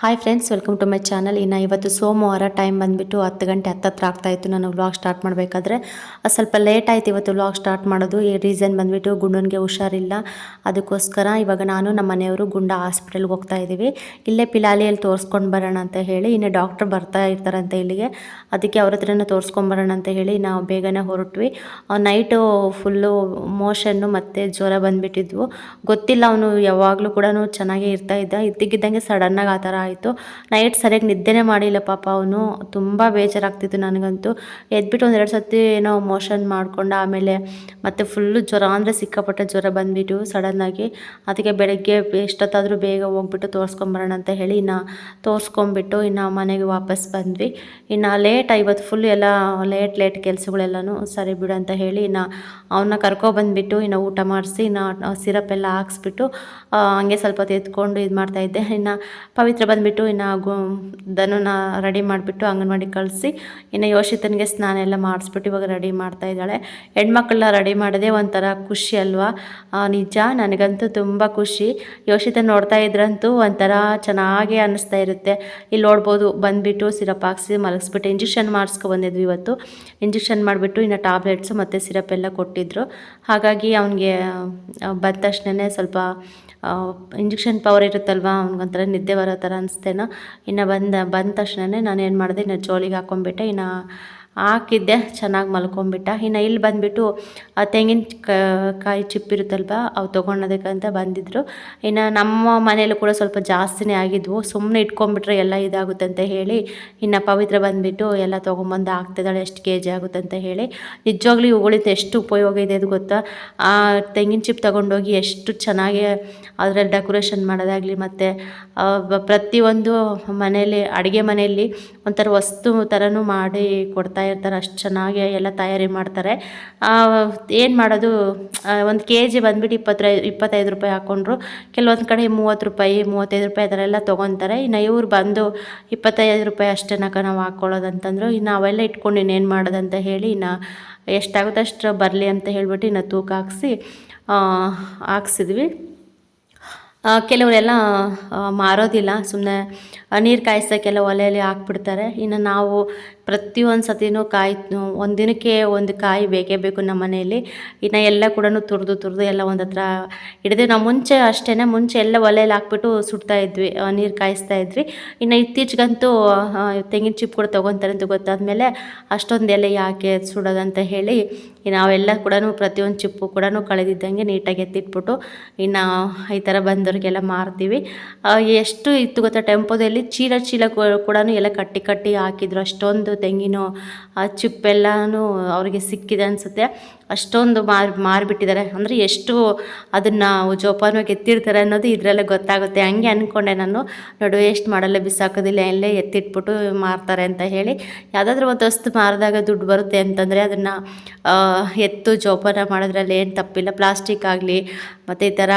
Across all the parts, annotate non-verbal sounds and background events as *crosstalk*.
Hi friends welcome to my channel ಇನ್ನು ಇವತ್ತು ಸೋಮವಾರ ಟೈಮ್ ಬಂದುಬಿಟ್ಟು ಹತ್ತು ಗಂಟೆ ಹತ್ತತ್ರ ಆಗ್ತಾಯಿತ್ತು ನಾನು ವ್ಲಾಗ್ ಸ್ಟಾರ್ಟ್ ಮಾಡಬೇಕಾದ್ರೆ ಸ್ವಲ್ಪ ಲೇಟ್ ಆಯ್ತು ಇವತ್ತು ವ್ಲಾಗ್ ಸ್ಟಾರ್ಟ್ ಮಾಡೋದು. ಈ ರೀಸನ್ ಬಂದುಬಿಟ್ಟು ಗುಂಡನಿಗೆ ಹುಷಾರಿಲ್ಲ. ಅದಕ್ಕೋಸ್ಕರ ಇವಾಗ ನಾನು ನಮ್ಮ ಮನೆಯವರು ಗುಂಡ ಹಾಸ್ಪಿಟಲ್ಗೆ ಹೋಗ್ತಾ ಇದ್ದೀವಿ ಇಲ್ಲೇ ಪಿಲಾಲಿಯಲ್ಲಿ ತೋರಿಸ್ಕೊಂಡು ಬರೋಣ ಅಂತ ಹೇಳಿ, ಇನ್ನು ಡಾಕ್ಟ್ರ್ ಬರ್ತಾ ಇರ್ತಾರಂತ ಇಲ್ಲಿಗೆ. ಅದಕ್ಕೆ ಅವ್ರ ಹತ್ರನೇ ತೋರಿಸ್ಕೊಂಬರೋಣ ಅಂತ ಹೇಳಿ ನಾವು ಬೇಗನೆ ಹೊರಟ್ವಿ. ನೈಟು ಫುಲ್ಲು ಮೋಷನ್ನು ಮತ್ತು ಜ್ವರ ಬಂದುಬಿಟ್ಟಿದ್ವು. ಗೊತ್ತಿಲ್ಲ ಅವನು ಯಾವಾಗಲೂ ಕೂಡ ಚೆನ್ನಾಗೇ ಇರ್ತಾ ಇದ್ದ. ಇದ್ದಕ್ಕಿದ್ದಂಗೆ ಸಡನ್ನಾಗಿ ಆ ಥರ ಆಯಿತು. ನೈಟ್ ಸರಿಯಾಗಿ ನಿದ್ದೆನೇ ಮಾಡಿಲ್ಲ ಪಾಪ ಅವನು. ತುಂಬ ಬೇಜಾರಾಗ್ತಿತ್ತು ನನಗಂತೂ. ಎದ್ಬಿಟ್ಟು ಒಂದೆರಡು ಸತಿ ಏನೋ ಮೋಷನ್ ಮಾಡಿಕೊಂಡು ಆಮೇಲೆ ಮತ್ತು ಫುಲ್ಲು ಜ್ವರ ಅಂದರೆ ಸಿಕ್ಕಾಪಟ್ಟೆ ಜ್ವರ ಬಂದ್ಬಿಟ್ಟು ಸಡನ್ನಾಗಿ ಅದಕ್ಕೆ ಬೆಳಗ್ಗೆ ಎಷ್ಟೊತ್ತಾದರೂ ಬೇಗ ಹೋಗ್ಬಿಟ್ಟು ತೋರಿಸ್ಕೊಂಬರೋಣ ಅಂತ ಹೇಳಿ ಇನ್ನು ತೋರಿಸ್ಕೊಂಬಿಟ್ಟು ಇನ್ನು ಮನೆಗೆ ವಾಪಸ್ ಬಂದ್ವಿ. ಇನ್ನು ಲೇಟ್ ಇವತ್ತು ಫುಲ್ ಎಲ್ಲ ಲೇಟ್ ಲೇಟ್ ಕೆಲಸಗಳೆಲ್ಲನೂ ಸರಿ ಬಿಡು ಅಂತ ಹೇಳಿ ಇನ್ನು ಅವನ್ನ ಕರ್ಕೊಬಂದ್ಬಿಟ್ಟು ಇನ್ನು ಊಟ ಮಾಡಿಸಿ ಇನ್ನು ಸಿರಪ್ ಎಲ್ಲ ಹಾಕ್ಸ್ಬಿಟ್ಟು ಹಂಗೆ ಸ್ವಲ್ಪ ಹೊತ್ತು ಎತ್ಕೊಂಡು ಇದು ಮಾಡ್ತಾಯಿದ್ದೆ ಇನ್ನು ಪವಿತ್ರ ಬಂದುಬಿಟ್ಟು ಇನ್ನು ಗು ದನನ ರೆಡಿ ಮಾಡಿಬಿಟ್ಟು ಅಂಗನವಾಡಿ ಕಳಿಸಿ, ಇನ್ನು ಯೋಷಿತನಿಗೆ ಸ್ನಾನ ಎಲ್ಲ ಮಾಡಿಸ್ಬಿಟ್ಟು ಇವಾಗ ರೆಡಿ ಮಾಡ್ತಾ ಇದ್ದಾಳೆ. ಹೆಣ್ಮಕ್ಳನ್ನ ರೆಡಿ ಮಾಡೋದೇ ಒಂಥರ ಖುಷಿ ಅಲ್ವಾ? ನಿಜ, ನನಗಂತೂ ತುಂಬ ಖುಷಿ. ಯೋಷಿತ ನೋಡ್ತಾ ಇದ್ರಂತೂ ಒಂಥರ ಚೆನ್ನಾಗೇ ಅನ್ನಿಸ್ತಾ ಇರುತ್ತೆ. ಇಲ್ಲಿ ನೋಡ್ಬೋದು, ಬಂದುಬಿಟ್ಟು ಸಿರಪ್ ಹಾಕ್ಸಿ ಮಲಗಿಸ್ಬಿಟ್ಟು ಇಂಜೆಕ್ಷನ್ ಮಾಡಿಸ್ಕೊ ಬಂದಿದ್ವಿ ಇವತ್ತು. ಇಂಜೆಕ್ಷನ್ ಮಾಡಿಬಿಟ್ಟು ಇನ್ನು ಟ್ಯಾಬ್ಲೆಟ್ಸು ಮತ್ತು ಸಿರಪ್ ಎಲ್ಲ ಕೊಟ್ಟಿದ್ದರು ಹಾಗಾಗಿ ಅವನಿಗೆ ಬಂದ ತಕ್ಷಣವೇ ಸ್ವಲ್ಪ ಇಂಜೆಕ್ಷನ್ ಪವರ್ ಇರುತ್ತಲ್ವ? ಅವ್ನಿಗೊಂಥರ ನಿದ್ದೆ ಬರೋ ಥರ ಅನಿಸ್ತೇನೋ. ಇನ್ನು ಬಂದ ಬಂದ ತಕ್ಷಣವೇ ನಾನು ಏನು ಮಾಡಿದೆ, ಇನ್ನು ಜೋಳಿಗೆ ಹಾಕ್ಕೊಂಬಿಟ್ಟೆ ಇನ್ನು ಹಾಕಿದ್ದೆ, ಚೆನ್ನಾಗಿ ಮಲ್ಕೊಂಬಿಟ್ಟ. ಇನ್ನು ಇಲ್ಲಿ ಬಂದುಬಿಟ್ಟು ಆ ತೆಂಗಿನ ಕಾಯಿ ಚಿಪ್ಪಿರುತ್ತಲ್ವ ಅವು ತೊಗೊಳೋದಕ್ಕಂತ ಬಂದಿದ್ದರು ಇನ್ನು ನಮ್ಮ ಮನೇಲೂ ಕೂಡ ಸ್ವಲ್ಪ ಜಾಸ್ತಿನೇ ಆಗಿದ್ವು. ಸುಮ್ಮನೆ ಇಟ್ಕೊಂಡ್ಬಿಟ್ರೆ ಎಲ್ಲ ಇದಾಗುತ್ತೆ ಅಂತ ಹೇಳಿ, ಇನ್ನು ಪವಿತ್ರ ಬಂದುಬಿಟ್ಟು ಎಲ್ಲ ತೊಗೊಂಬಂದು ಹಾಕ್ತಿದ್ದಾಳೆ, ಎಷ್ಟು ಕೆ ಜಿ ಆಗುತ್ತೆ ಅಂತ ಹೇಳಿ. ನಿಜವಾಗ್ಲೂ ಇವುಗಳಿಂದ ಎಷ್ಟು ಉಪಯೋಗ ಇದೆ ಅದು ಗೊತ್ತಾ? ಆ ತೆಂಗಿನ ಚಿಪ್ ತೊಗೊಂಡೋಗಿ ಎಷ್ಟು ಚೆನ್ನಾಗಿ ಅದರಲ್ಲಿ ಡೆಕೋರೇಷನ್ ಮಾಡೋದಾಗಲಿ ಮತ್ತು ಪ್ರತಿಯೊಂದು ಮನೇಲಿ ಅಡುಗೆ ಮನೆಯಲ್ಲಿ ಒಂಥರ ವಸ್ತು ಥರನೂ ಮಾಡಿ ಕೊಡ್ತಾ ಇರ್ತಾರೆ ಅಷ್ಟು ಚೆನ್ನಾಗಿ ಎಲ್ಲ ತಯಾರಿ ಮಾಡ್ತಾರೆ. ಏನು ಮಾಡೋದು ಒಂದು ಕೆ ಜಿ ಬಂದ್ಬಿಟ್ಟು ಇಪ್ಪತ್ತೈ ಇಪ್ಪತ್ತೈದು ರೂಪಾಯಿ ಹಾಕ್ಕೊಂಡ್ರು ಕೆಲವೊಂದು ಕಡೆ ಮೂವತ್ತು ರೂಪಾಯಿ, ಮೂವತ್ತೈದು ರೂಪಾಯಿ ಆ ಥರ ಎಲ್ಲ ತೊಗೊತಾರೆ. ಇನ್ನು ಇವ್ರು ಬಂದು ಇಪ್ಪತ್ತೈದು ರೂಪಾಯಿ ಅಷ್ಟೇನಕ ನಾವು ಹಾಕ್ಕೊಳ್ಳೋದು ಅಂತಂದರು. ಇನ್ನು ಅವೆಲ್ಲ ಇಟ್ಕೊಂಡು ಇನ್ನೇನು ಮಾಡೋದಂತ ಹೇಳಿ ಇನ್ನು ಎಷ್ಟಾಗುತ್ತೆ ಅಷ್ಟು ಬರಲಿ ಅಂತ ಹೇಳ್ಬಿಟ್ಟು ಇನ್ನು ತೂಕ ಹಾಕ್ಸಿ ಹಾಕ್ಸಿದ್ವಿ. ಕೆಲವರೆಲ್ಲ ಮಾರೋದಿಲ್ಲ. ಸುಮ್ಮನೆ ನೀರು ಕಾಯಿಸೋಕ್ಕೆಲ್ಲ ಒಲೆಯಲ್ಲಿ ಹಾಕ್ಬಿಡ್ತಾರೆ. ಇನ್ನು ನಾವು ಪ್ರತಿಯೊಂದು ಸತಿನೂ ಕಾಯಿ ಒಂದಿನಕ್ಕೆ ಒಂದು ಕಾಯಿ ಬೇಕೇ ಬೇಕು ನಮ್ಮ ಮನೆಯಲ್ಲಿ. ಇನ್ನು ಎಲ್ಲ ಕೂಡ ತುರಿದು ತುರಿದು ಎಲ್ಲ ಒಂದು ಹತ್ರ ಹಿಡಿದು, ನಾವು ಮುಂಚೆ ಅಷ್ಟೇ ಮುಂಚೆ ಎಲ್ಲ ಒಲೆಯಲ್ಲಿ ಹಾಕ್ಬಿಟ್ಟು ಸುಡ್ತಾ ಇದ್ವಿ ನೀರು ಕಾಯಿಸ್ತಾ ಇದ್ವಿ. ಇನ್ನು ಇತ್ತೀಚೆಗಂತೂ ತೆಂಗಿನ ಚಿಪ್ಪು ಕೂಡ ತೊಗೊತಾರೆ ಅಂತ ಗೊತ್ತಾದ್ಮೇಲೆ ಅಷ್ಟೊಂದು ಎಲೆ ಯಾಕೆ ಸುಡೋದಂತ ಹೇಳಿ ನಾವೆಲ್ಲ ಕೂಡ ಪ್ರತಿಯೊಂದು ಚಿಪ್ಪು ಕೂಡ ಕಳೆದಿದ್ದಂಗೆ ನೀಟಾಗಿ ಎತ್ತಿಟ್ಬಿಟ್ಟು ಇನ್ನು ಈ ಥರ ಬಂದವ್ರಿಗೆಲ್ಲ ಮಾರ್ತೀವಿ. ಎಷ್ಟು ಇತ್ತು ಗೊತ್ತಾ, ಟೆಂಪೋದಲ್ಲಿ ಚೀಲ ಚೀಲ ಕೂಡ ಎಲ್ಲ ಕಟ್ಟಿ ಕಟ್ಟಿ ಹಾಕಿದ್ರು ಅಷ್ಟೊಂದು ತೆಂಗಿನ ಆ ಚಿಪ್ಪೆಲ್ಲನೂ ಅವ್ರಿಗೆ ಸಿಕ್ಕಿದೆ ಅನಿಸುತ್ತೆ. ಅಷ್ಟೊಂದು ಮಾರಿ, ಮಾರಿಬಿಟ್ಟಿದ್ದಾರೆ. ಅಂದರೆ ಎಷ್ಟು ಅದನ್ನು ಜೋಪಾನವಾಗಿ ಎತ್ತಿರ್ತಾರೆ ಅನ್ನೋದು ಇದರಲ್ಲೇ ಗೊತ್ತಾಗುತ್ತೆ. ಹಂಗೆ ಅಂದ್ಕೊಂಡೆ ನಾನು. ನೋಡು ವೇಸ್ಟ್ ಮಾಡಲ್ಲ ಬಿಸಾಕೋದಿಲ್ಲ, ಎಲ್ಲೇ ಎತ್ತಿಟ್ಬಿಟ್ಟು ಮಾರ್ತಾರೆ ಅಂತ ಹೇಳಿ. ಯಾವುದಾದ್ರೂ ಒಂದು ವಸ್ತು ಮಾರಿದಾಗ ದುಡ್ಡು ಬರುತ್ತೆ ಅಂತಂದರೆ ಅದನ್ನು ಎತ್ತು ಜೋಪಾನ ಮಾಡೋದ್ರಲ್ಲಿ ಏನು ತಪ್ಪಿಲ್ಲ. ಪ್ಲಾಸ್ಟಿಕ್ ಆಗಲಿ, ಮತ್ತು ಈ ಥರ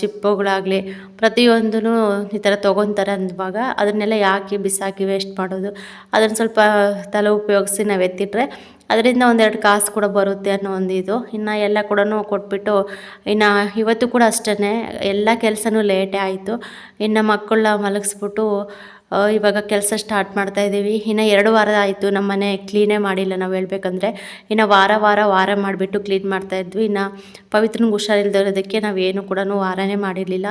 ಚಿಪ್ಪುಗಳಾಗಲಿ ಪ್ರತಿಯೊಂದೂ ಈ ಥರ ತೊಗೊತಾರೆ ಅಂದಾಗ ಅದನ್ನೆಲ್ಲ ಯಾಕೆ ಬಿಸಾಕಿ ವೇಸ್ಟ್ ಮಾಡೋದು? ಅದನ್ನು ಸ್ವಲ್ಪ ತಲೆ ಉಪಯೋಗಿಸಿ ನಾವು ಎತ್ತಿಟ್ರೆ ಅದರಿಂದ ಒಂದೆರಡು ಕಾಸು ಕೂಡ ಬರುತ್ತೆ ಅನ್ನೋ ಒಂದು ಇದು. ಇನ್ನು ಎಲ್ಲ ಕೂಡ ಕೊಟ್ಬಿಟ್ಟು, ಇನ್ನು ಇವತ್ತು ಕೂಡ ಅಷ್ಟೇ ಎಲ್ಲ ಕೆಲಸನೂ ಲೇಟೇ ಆಯಿತು. ಇನ್ನು ಮಕ್ಕಳನ್ನ ಮಲಗಿಸ್ಬಿಟ್ಟು ಇವಾಗ ಕೆಲಸ ಸ್ಟಾರ್ಟ್ ಮಾಡ್ತಾ ಇದ್ದೀವಿ ಇನ್ನು ಎರಡು ವಾರ ಆಯಿತು ನಮ್ಮ ಮನೆ ಕ್ಲೀನೇ ಮಾಡಿಲ್ಲ ನಾವು ಹೇಳ್ಬೇಕಂದ್ರೆ. ಇನ್ನು ವಾರ ವಾರ ವಾರ ಮಾಡಿಬಿಟ್ಟು ಕ್ಲೀನ್ ಮಾಡ್ತಾ ಇದ್ವಿ. ಇನ್ನು ಪವಿತ್ರನಿಗೆ ಹುಷಾರಿಲ್ದಿರೋದಕ್ಕೆ ಏನು ಕೂಡ ವಾರನೇ ಮಾಡಿರಲಿಲ್ಲ.